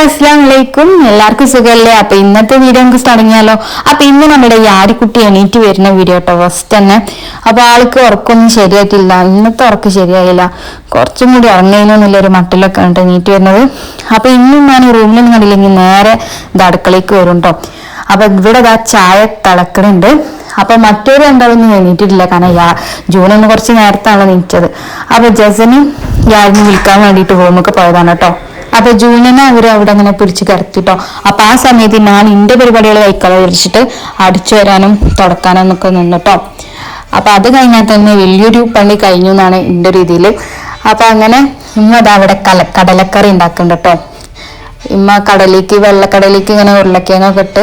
അസ്സാം വലൈക്കും എല്ലാവർക്കും സുഖമല്ലേ അപ്പൊ ഇന്നത്തെ വീഡിയോ നമുക്ക് തുടങ്ങിയാലോ അപ്പൊ ഇന്ന് നമ്മുടെ ഈ ആടിക്കുട്ടി എണീറ്റ് വരുന്ന വീഡിയോ കേട്ടോ. ഫസ്റ്റ് തന്നെ. അപ്പൊ ആൾക്ക് ഉറക്കൊന്നും ശരിയായിട്ടില്ല. ഇന്നത്തെ ഉറക്ക് ശരിയായില്ല. കുറച്ചും കൂടി ഉറങ്ങുന്നതിനുള്ള ഒരു മട്ടിലൊക്കെ ഉണ്ട് എണീറ്റ് വരുന്നത്. അപ്പൊ ഇന്നും ഞാൻ റൂമിലൊന്നും കണ്ടില്ലെങ്കിൽ നേരെ ഇത് അടുക്കളയ്ക്ക് വരും കേട്ടോ അപ്പൊ ഇവിടെ ഇതാ ചായ തിളക്കണുണ്ട്. അപ്പൊ മറ്റൊരു രണ്ടാളൊന്നും എണീറ്റിട്ടില്ല. കാരണം യാ ജൂൺ ഒന്ന് കുറച്ച് നേരത്താണ് നീറ്റത് അപ്പൊ ജസന് യാരിനെ വിൽക്കാൻ വേണ്ടിയിട്ട് റൂമൊക്കെ പോയതാണ് കേട്ടോ അപ്പൊ ജൂനിനെ അവർ അവിടെ അങ്ങനെ പിടിച്ച് കിടത്തിട്ടോ അപ്പൊ ആ സമയത്ത് ഞാൻ ഇന്റെ പരിപാടികൾ വിളിച്ചിട്ട് അടിച്ചു വരാനും തുടക്കാനും ഒക്കെ നിന്നിട്ടോ. അപ്പൊ അത് കഴിഞ്ഞാൽ തന്നെ വലിയൊരു പണി കഴിഞ്ഞു എന്നാണ് എന്റെ രീതിയിൽ അപ്പൊ അങ്ങനെ ഇമ്മ അത് അവിടെ കല കടലക്കറി ഉണ്ടാക്കുന്നുണ്ട് കേട്ടോ ഇമ്മ കടലേക്ക് വെള്ളക്കടലേക്ക് ഇങ്ങനെ ഉരുളക്കിഴങ്ങൊക്കെ ഇട്ട്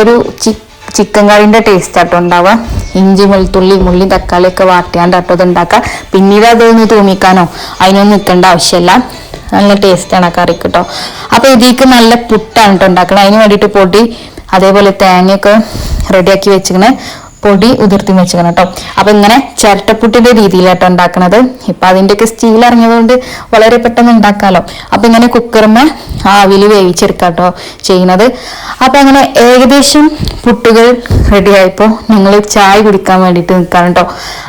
ഒരു ചി ചിക്കൻ കറിന്റെ ടേസ്റ്റ് ആട്ടോ ഉണ്ടാവുക. ഇഞ്ചി വെളുത്തുള്ളി മുള്ളി തക്കാളി ഒക്കെ വാട്ടിയാണ്ട് ആട്ടോ ഇത് ഉണ്ടാക്കുക. പിന്നീട് അതൊന്ന് തൂമിക്കാനോ അതിനൊന്നും നിൽക്കേണ്ട ആവശ്യമില്ല. നല്ല ടേസ്റ്റാണ് ആ കറിക്ക് കേട്ടോ അപ്പൊ ഇതിക്ക് നല്ല പുട്ടാണ് കേട്ടോ ഉണ്ടാക്കണം. അതിന് വേണ്ടിയിട്ട് പൊടി അതേപോലെ തേങ്ങയൊക്കെ റെഡിയാക്കി വെച്ചിങ്ങനെ പൊടി ഉതിർത്തി വെച്ചിരിക്കണം കേട്ടോ. അപ്പൊ ഇങ്ങനെ ചിരട്ടപ്പുട്ടിന്റെ രീതിയിലാട്ടോ ഉണ്ടാക്കണത്. ഇപ്പൊ അതിന്റെയൊക്കെ സ്റ്റീൽ ഇറങ്ങിയതുകൊണ്ട് വളരെ പെട്ടെന്ന് ഉണ്ടാക്കാമല്ലോ അപ്പൊ ഇങ്ങനെ കുക്കറുമ്മ ആവിൽ വേവിച്ചെടുക്കാം കേട്ടോ ചെയ്യുന്നത്. അപ്പൊ അങ്ങനെ ഏകദേശം പുട്ടുകൾ റെഡി ആയപ്പോ ഞങ്ങൾ ചായ കുടിക്കാൻ വേണ്ടിയിട്ട് നിൽക്കാൻ കേട്ടോ.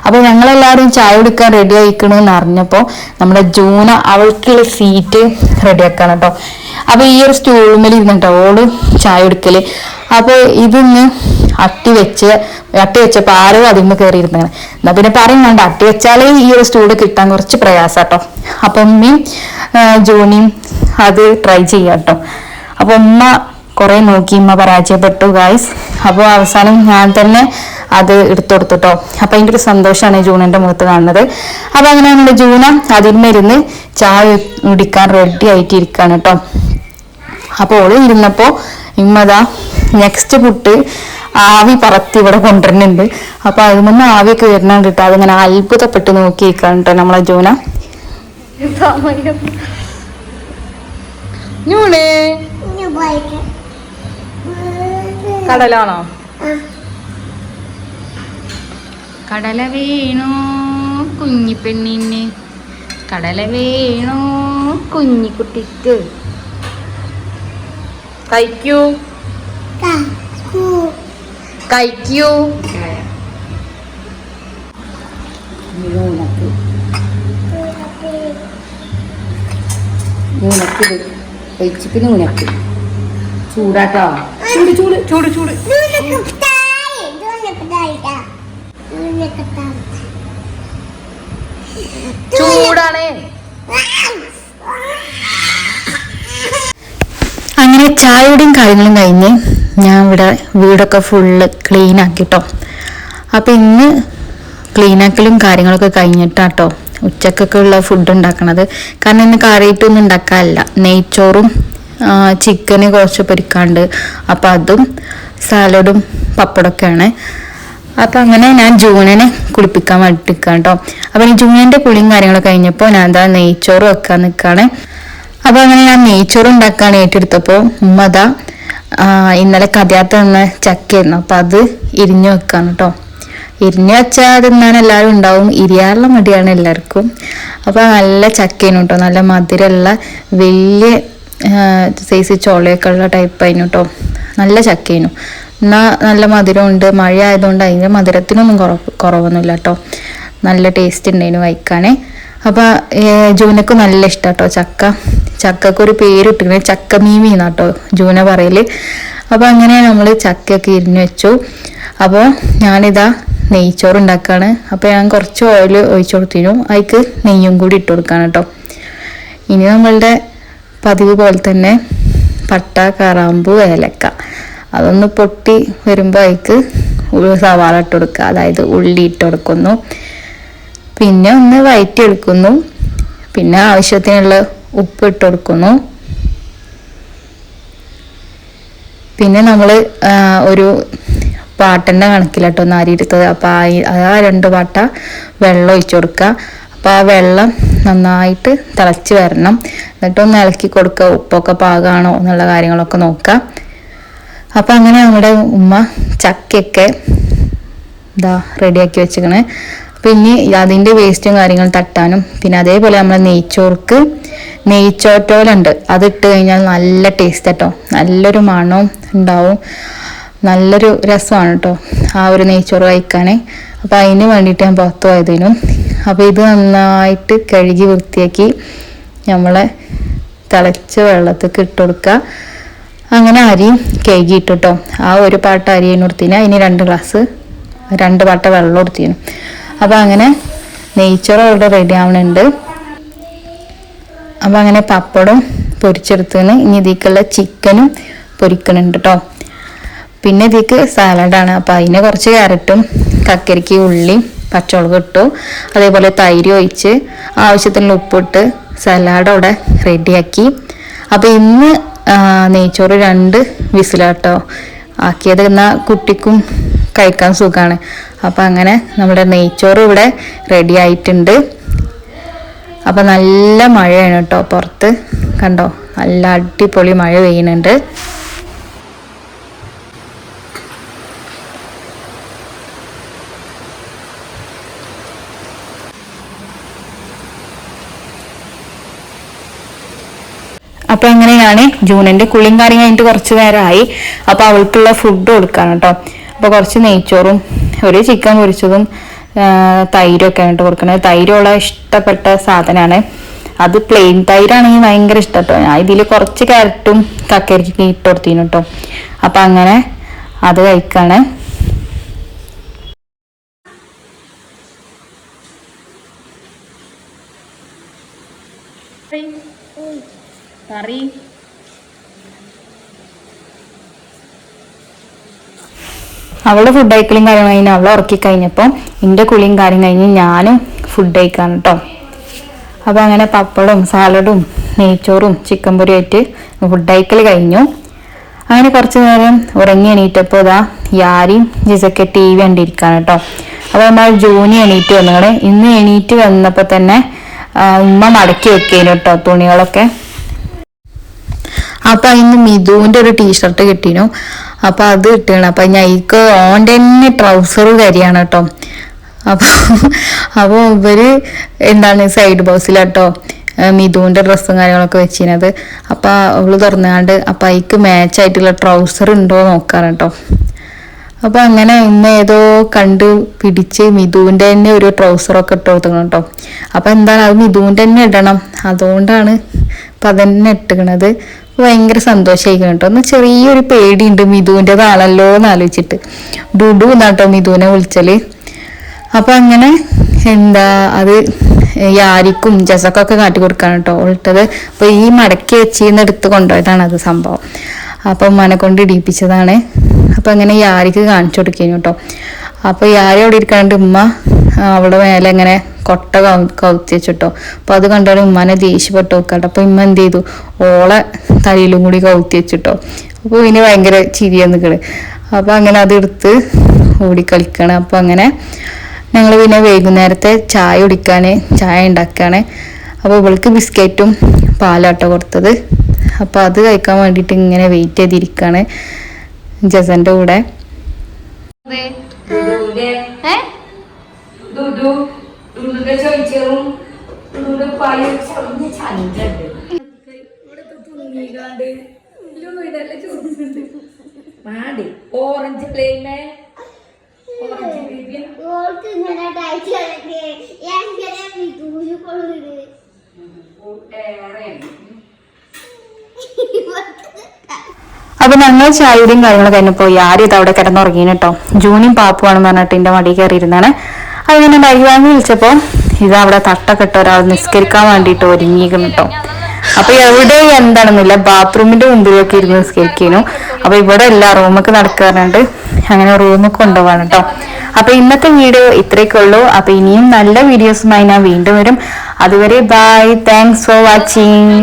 അപ്പൊ ഞങ്ങളെല്ലാവരും ചായ കുടിക്കാൻ റെഡി ആയിക്കണമെന്ന് അറിഞ്ഞപ്പോ നമ്മുടെ ജൂന അവൾക്കുള്ള സീറ്റ് റെഡിയാക്കാണ് കേട്ടോ. അപ്പൊ ഈ ഒരു സ്റ്റൂളിൽ ഇരുന്നിട്ടോ ഓൾ ചായ കുടിക്കൽ. അപ്പൊ ഇതിന്ന് അട്ടി വെച്ച് അട്ടി വെച്ചപ്പോ ആരോ അതിൽ നിന്ന് ഇരുന്നാണ് എന്നാ പിന്നെ പറയുന്നുണ്ട് അട്ടി വെച്ചാലേ ഈ ഒരു സ്റ്റൂഡ് കിട്ടാൻ കുറച്ച് പ്രയാസാട്ടോ. അപ്പൊ ഉമ്മയും ജോണിയും അത് ട്രൈ ചെയ്യാം കേട്ടോ അപ്പൊ ഉമ്മ കുറെ നോക്കി ഉമ്മ പരാജയപ്പെട്ടു ഗായ്സ് അപ്പോൾ അവസാനം ഞാൻ തന്നെ അത് എടുത്തു കൊടുത്തുട്ടോ. അപ്പൊ അതിന്റെ ഒരു സന്തോഷമാണ് ജൂണിന്റെ മുഖത്ത് കാണുന്നത്. അപ്പൊ അങ്ങനെ നമ്മുടെ ജൂന അതിന്മേരുന്ന് ചായ കുടിക്കാൻ റെഡി ആയിട്ട് കേട്ടോ. അപ്പോൾ ഓൾ ഇരുന്നപ്പോ ഇമ്മതാ നെക്സ്റ്റ് പുട്ട് ആവി പറത്തി ഇവിടെ കൊണ്ടുവരുന്നുണ്ട്. അപ്പൊ അതിൽ ആവിയൊക്കെ വരണം കേട്ടോ. അതിങ്ങനെ അത്ഭുതപ്പെട്ട് നോക്കി കണ്ടോ നമ്മളെ ജോന. കടലാണോ? കടല വീണു കുഞ്ഞിപ്പെണ്ണിന്. കടല വീണു കുഞ്ഞിക്കുട്ടിക്ക്. കഴിക്കൂ. കഴിക്കൂ നൂനക്ക് ചൂടാട്ടോ. ചൂട് ചൂട് ചൂട് ചൂട്. ചൂടാണ്. അങ്ങനെ ചായയുടെയും കാര്യങ്ങളും കഴിഞ്ഞ് ഞാൻ ഇവിടെ വീടൊക്കെ ഫുള്ള് ക്ലീൻ ആക്കിട്ടോ. അപ്പൊ ഇന്ന് ക്ലീൻ ആക്കലും കാര്യങ്ങളൊക്കെ കഴിഞ്ഞിട്ടാട്ടോ ഉച്ചക്കൊക്കെ ഉള്ള ഫുഡ് ഉണ്ടാക്കണത്. കാരണം ഇന്ന് കറിയിട്ടൊന്നും ഉണ്ടാക്കാനല്ല നെയ്ച്ചോറും ചിക്കന് കുറച്ച് പൊരിക്കാണ്ട്. അപ്പം അതും സാലഡും പപ്പടമൊക്കെയാണ്. അപ്പം അങ്ങനെ ഞാൻ ജൂണിനെ കുളിപ്പിക്കാൻ വേണ്ടി നിൽക്കാം കേട്ടോ അപ്പം ഈ ജൂണിന്റെ കുളിയും കാര്യങ്ങളൊക്കെ കഴിഞ്ഞപ്പോൾ ഞാൻ എന്താ നെയ്ച്ചോറ് വെക്കാൻ നിൽക്കുകയാണ് അപ്പം അങ്ങനെ ഞാൻ നെയ്ച്ചോറ് ഉണ്ടാക്കാൻ ഏറ്റെടുത്തപ്പോൾ ഉമ്മ ദാ ആ, ഇന്നലെ കഥയാത്ത നിന്ന് ചക്കയായിരുന്നു. അപ്പൊ അത് ഇരിഞ്ഞു വെക്കാണ് കേട്ടോ ഇരിഞ്ഞു വെച്ചാൽ തിന്നാൻ എല്ലാവരും ഉണ്ടാവും. ഇരിയാനുള്ള മടിയാണ് എല്ലാവർക്കും. അപ്പൊ നല്ല ചക്കയാണ് കേട്ടോ നല്ല മധുരമുള്ള വലിയ സൈസ് ചോളയൊക്കെ ഉള്ള ടൈപ്പ് ആയിരുന്നു കേട്ടോ നല്ല ചക്കയായിരുന്നു. എന്നാ നല്ല മധുരമുണ്ട്. മഴ ആയതുകൊണ്ട് അതിന്റെ മധുരത്തിനൊന്നും കുറവ് കുറവൊന്നുമില്ല കേട്ടോ നല്ല ടേസ്റ്റ് ഉണ്ടായിരുന്നു വയ്ക്കാനേ അപ്പൊ ഏർ ജൂനക്ക് നല്ല ഇഷ്ടം കേട്ടോ ചക്ക ചക്കക്ക് ഒരു പേര് ഇട്ടിരിക്കുന്നത് ചക്ക മീമി എന്നാട്ടോ ജൂന പറയൽ. അപ്പൊ അങ്ങനെ നമ്മൾ ചക്കയൊക്കെ ഇരിഞ്ഞു വെച്ചു. അപ്പോൾ ഞാനിതാ നെയ്ച്ചോറ് ഉണ്ടാക്കാണ് അപ്പോൾ ഞാൻ കുറച്ച് ഓയിൽ ഒഴിച്ചു കൊടുത്തിരുന്നു. അതിക്ക് നെയ്യും കൂടി ഇട്ട് കൊടുക്കാണ് കേട്ടോ ഇനി നമ്മളുടെ പതിവ് പോലെ തന്നെ പട്ട കറാമ്പു ഏലക്ക. അതൊന്ന് പൊട്ടി വരുമ്പോൾ അതിക്ക് സവാള ഇട്ട് കൊടുക്കുക. അതായത് ഉള്ളി ഇട്ട് കൊടുക്കുന്നു. പിന്നെ ഒന്ന് വയറ്റിയെടുക്കുന്നു. പിന്നെ ആവശ്യത്തിനുള്ള ഉപ്പ് ഇട്ട് കൊടുക്കുന്നു പിന്നെ നമ്മൾ ഒരു പാട്ടന്റെ കണക്കിലാട്ടോ നാരി അപ്പോൾ ആ രണ്ട് പാട്ട വെള്ളം ഒഴിച്ചു കൊടുക്കുക അപ്പോൾ ആ വെള്ളം നന്നായിട്ട് തിളച്ച് വരണം. എന്നിട്ടൊന്ന് ഇളക്കി കൊടുക്കുക ഉപ്പൊക്കെ പാകമാണോ എന്നുള്ള കാര്യങ്ങളൊക്കെ നോക്കുക അപ്പോൾ അങ്ങനെ നമ്മുടെ ഉമ്മ ചക്കയൊക്കെ ഇതാ റെഡിയാക്കി വെച്ചിക്കണ് പിന്നെ അതിന്റെ വേസ്റ്റും കാര്യങ്ങളും തട്ടാനും. പിന്നെ അതേപോലെ നമ്മൾ നെയ്ച്ചോർക്ക് നെയ്ച്ചോറ്റോലുണ്ട്. അത് ഇട്ട് കഴിഞ്ഞാൽ നല്ല ടേസ്റ്റ് കേട്ടോ നല്ലൊരു മണവും ഉണ്ടാവും. നല്ലൊരു രസമാണ് കേട്ടോ ആ ഒരു നെയ്ച്ചോറ് കഴിക്കാൻ അപ്പോൾ അതിന് വേണ്ടിയിട്ട് ഞാൻ പുറത്ത് പോയതിനും. അപ്പോൾ ഇത് നന്നായിട്ട് കഴുകി വൃത്തിയാക്കി നമ്മളെ തിളച്ച വെള്ളത്തേക്ക് ഇട്ട് കൊടുക്കുക. അങ്ങനെ അരിയും കഴുകിയിട്ടു കേട്ടോ ആ ഒരു പാട്ട അരി കൊടുത്തിന്. അതിന് രണ്ട് ഗ്ലാസ് രണ്ട് പാട്ട വെള്ളം കൊടുത്തിന്. അപ്പോൾ അങ്ങനെ നെയ്ച്ചോറ് അവിടെ റെഡി ആവണുണ്ട്. അപ്പോൾ അങ്ങനെ പപ്പടം പൊരിച്ചെടുത്തിന് ഇനി ഇതിക്കുള്ള ചിക്കനും പൊരിക്കണുണ്ട് കേട്ടോ പിന്നെ ഇതിക്ക് സാലഡാണ് അപ്പോൾ അതിന് കുറച്ച് ക്യാരറ്റും കക്കരിക്ക് ഉള്ളി പച്ചമുളക് ഇട്ടു. അതേപോലെ തൈര് ഒഴിച്ച് ആവശ്യത്തിനുള്ള ഉപ്പിട്ട് സലാഡ് അവിടെ റെഡിയാക്കി അപ്പോൾ ഇന്ന് നെയ്ച്ചോറ് രണ്ട് വിസിലാട്ടോ. ആക്കിയത് എന്നാൽ കുട്ടിക്കും കഴിക്കാൻ സുഖമാണ് അപ്പം അങ്ങനെ നമ്മുടെ നെയ്ച്ചോറ് ഇവിടെ റെഡി ആയിട്ടുണ്ട്. അപ്പം നല്ല മഴയാണ് കേട്ടോ പുറത്ത്. കണ്ടോ? നല്ല അടിപൊളി മഴ പെയ്യുന്നുണ്ട്. അപ്പൊ എങ്ങനെയാണ് ജൂണിന്റെ കുളിയും കാര്യം കഴിഞ്ഞിട്ട് കുറച്ച് നേരമായി. അപ്പൊ അവൾക്കുള്ള ഫുഡ് കൊടുക്കാണ് കേട്ടോ. അപ്പൊ കുറച്ച് നെയ്ച്ചോറും ഒരു ചിക്കൻ പൊരിച്ചതും തൈരൊക്കെ ആയിട്ട് കൊടുക്കണത് തൈരുള്ള ഇഷ്ടപ്പെട്ട സാധനമാണ് അത് പ്ലെയിൻ തൈരാണെങ്കിൽ ഭയങ്കര ഇഷ്ടം കേട്ടോ ഞാൻ ഇതിൽ കുറച്ച് ക്യാരറ്റും കക്കരിക്കും ഇട്ട് കൊടുത്തിന് കേട്ടോ അപ്പൊ അങ്ങനെ അത് കഴിക്കാണ്. കറി. അവളുടെ ഫുഡ് കഴിക്കലും കാര്യം കഴിഞ്ഞ് അവളെ ഉറക്കി കഴിഞ്ഞപ്പോൾ എന്റെ കുളിയും കാര്യം കഴിഞ്ഞ് ഞാനും ഫുഡ് കഴിക്കാണ് കേട്ടോ അപ്പോൾ അങ്ങനെ പപ്പടവും സാലഡും നെയ്ച്ചോറും ചിക്കൻ പൊരി ആയിട്ട് ഫുഡ് കഴിക്കൽ കഴിഞ്ഞു. അങ്ങനെ കുറച്ച് നേരം ഉറങ്ങി എണീറ്റപ്പോൾ ഇതാ യാരിയും ജിസൊക്കെ ടി വി കണ്ടിരിക്കാണ് കേട്ടോ അപ്പോൾ നമ്മൾ ജൂനി എണീറ്റ് വന്നങ്ങൾ ഇന്ന് എണീറ്റ് വന്നപ്പോൾ തന്നെ ഉമ്മ മടക്കി വെക്കേനു കേട്ടോ തുണികളൊക്കെ. അപ്പൊ ഇന്ന് മിഥുവിന്റെ ഒരു ടീഷർട്ട് കിട്ടീനു. അപ്പൊ അത് കിട്ടണം. അപ്പൊ ഞൈക്ക് ഓന്റെ തന്നെ ട്രൗസർ കരിയാണ് കേട്ടോ അപ്പൊ അപ്പൊ ഇവർ എന്താണ് സൈഡ് ബോക്സിലാട്ടോ മിഥുവിന്റെ ഡ്രസ്സും കാര്യങ്ങളൊക്കെ വെച്ചിരുന്നത് അപ്പൊ അവൾ തുറന്നാണ്ട് അപ്പൊ മാച്ച് ആയിട്ടുള്ള ട്രൗസർ ഉണ്ടോ നോക്കാറ് കേട്ടോ അപ്പൊ അങ്ങനെ ഇന്ന് ഏതോ കണ്ട് പിടിച്ച് മിഥുവിന്റെ തന്നെ ഒരു ട്രൗസറൊക്കെ ഇട്ട് കൊടുക്കണം കേട്ടോ അപ്പൊ എന്താണ് അത് മിഥുവിന്റെ തന്നെ ഇടണം. അതുകൊണ്ടാണ് അപ്പൊ അതന്നെ ഇട്ടുകണത് ഭയങ്കര സന്തോഷമായിരിക്കണം കേട്ടോ ഒന്ന് ചെറിയൊരു പേടിയുണ്ട് മിഥുവിന്റെതാണല്ലോ എന്ന് ആലോചിച്ചിട്ട്. ഡുഡു എന്നാട്ടോ മിഥുവിനെ വിളിച്ചാൽ അപ്പം അങ്ങനെ എന്താ അത് യാരിക്കും ജസക്കൊക്കെ കാട്ടി കൊടുക്കാണ് കേട്ടോ ഇട്ടത് അപ്പൊ ഈ മടക്കി വെച്ചിന്ന് എടുത്ത് കൊണ്ടുപോയതാണ് അത് സംഭവം. അപ്പൊ മനെ കൊണ്ട് ഇടിപ്പിച്ചതാണ്. അപ്പൊ അങ്ങനെ യാരിക്ക് കാണിച്ചു കൊടുക്കുന്നു കേട്ടോ അപ്പൊ യാരെ അവിടെ ഇരിക്കാണ്ട് ഉമ്മ അവിടെ മേലെ ഇങ്ങനെ കൊട്ട കൗത്തിച്ചിട്ടോ അപ്പൊ അത് കണ്ടാലും ഉമ്മാനെ ദേഷ്യപ്പെട്ട് നോക്കട്ടെ. അപ്പൊ ഉമ്മ എന്ത് ചെയ്തു? ഓളെ തലയിലും കൂടി കൗത്തി വെച്ചിട്ടോ. അപ്പൊ ഇനി ഭയങ്കര ചിരിയാന്ന് നിൽക്കണ് അപ്പൊ അങ്ങനെ അത് എടുത്ത് ഓടിക്കളിക്കണം അപ്പൊ അങ്ങനെ ഞങ്ങൾ പിന്നെ വൈകുന്നേരത്തെ ചായ കുടിക്കാന് ചായ ഉണ്ടാക്കാണ്. അപ്പോൾ ഇവൾക്ക് ബിസ്ക്കറ്റും പാലാട്ടോ കൊടുത്തത്. അപ്പോൾ അത് കഴിക്കാൻ വേണ്ടിയിട്ട് ഇങ്ങനെ വെയിറ്റ് ചെയ്തിരിക്കുകയാണ് ജസന്റെ കൂടെ. മാടി ഓറഞ്ച് പ്ലേമേ ഓറഞ്ച് ബേബി ഓൾക്ക് ഇങ്ങനെ ഡയറ്റ് കളിക്ക്. എങ്ങനെ വിദൂര് കൊള്ളുന്നത് അപ്പൊ ഞങ്ങൾ ചായയുടെയും കാര്യങ്ങളൊക്കെ പോയി. ആരും ഇത് അവിടെ കിടന്നുറങ്ങിയിട്ടോ കേട്ടോ ജൂനിയും പാപ്പുവാണെന്ന് പറഞ്ഞിട്ട് എന്റെ മടി കയറിയിരുന്നാണ്. അതിങ്ങനെ ബൈക്ക് വാങ്ങി വിളിച്ചപ്പോ ഇത് അവിടെ തട്ടൊക്കെ ഇട്ട് ഒരാൾ നിസ്കരിക്കാൻ വേണ്ടിയിട്ട് ഒരുങ്ങിയിരിക്കുന്നു കേട്ടോ അപ്പൊ എവിടെ എന്താണെന്നില്ല ബാത്റൂമിന്റെ മുമ്പിലൊക്കെ ഇരുന്ന് നിസ്കരിക്കുന്നു അപ്പൊ ഇവിടെ എല്ലാ റൂമൊക്കെ നടക്കാറുണ്ട് അങ്ങനെ റൂമൊക്കെ കൊണ്ടുപോകാണ് കേട്ടോ അപ്പൊ ഇന്നത്തെ വീഡിയോ ഇത്രയൊക്കെ ഉള്ളൂ. അപ്പൊ ഇനിയും നല്ല വീഡിയോസുമായി ഞാൻ വീണ്ടും വരും. അതുവരെ ബൈ താങ്ക്സ് ഫോർ വാച്ചിങ്